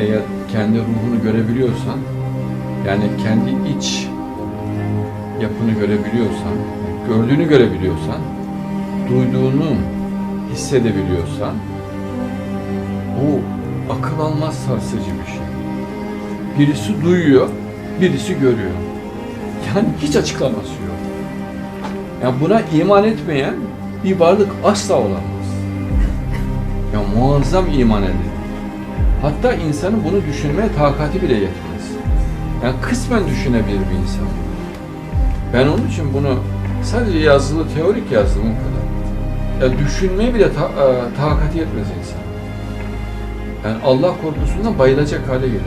Eğer kendi ruhunu görebiliyorsan, yani kendi iç yapını görebiliyorsan, gördüğünü görebiliyorsan, duyduğunu hissedebiliyorsan, bu akıl almaz sarsıcı bir şey. Birisi duyuyor, birisi görüyor. Yani hiç açıklaması yok. Yani buna iman etmeyen bir varlık asla olamaz. Ya muazzam iman edilir. Hatta insanın bunu düşünmeye takati bile yetmez. Yani kısmen düşünebilir bir insan. Ben onun için bunu sadece yazılı, teorik yazdım o kadar. Ya düşünmeye bile ta, e, takati yetmez insan. Yani Allah korkusundan bayılacak hale gelir.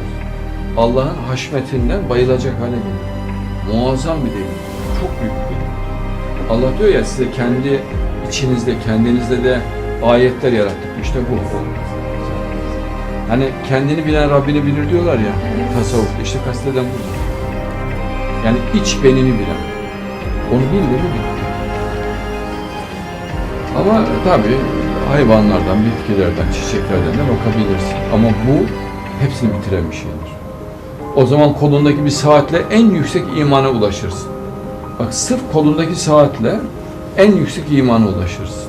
Allah'ın haşmetinden bayılacak hale gelir. Muazzam bir delil. Çok büyük bir delil. Allah diyor ya size kendi içinizde, kendinizde de ayetler yarattık. İşte bu. Hani kendini bilen Rabbini bilir diyorlar ya tasavvufta. İşte kasteden bu. Yani iç benini bilen. Onu bildi mi. Ama tabii hayvanlardan, bitkilerden, çiçeklerden de bakabilirsin. Ama bu hepsini bitiren bir şeydir. O zaman kolundaki bir saatle en yüksek imana ulaşırsın. Bak sırf kolundaki saatle en yüksek imana ulaşırsın.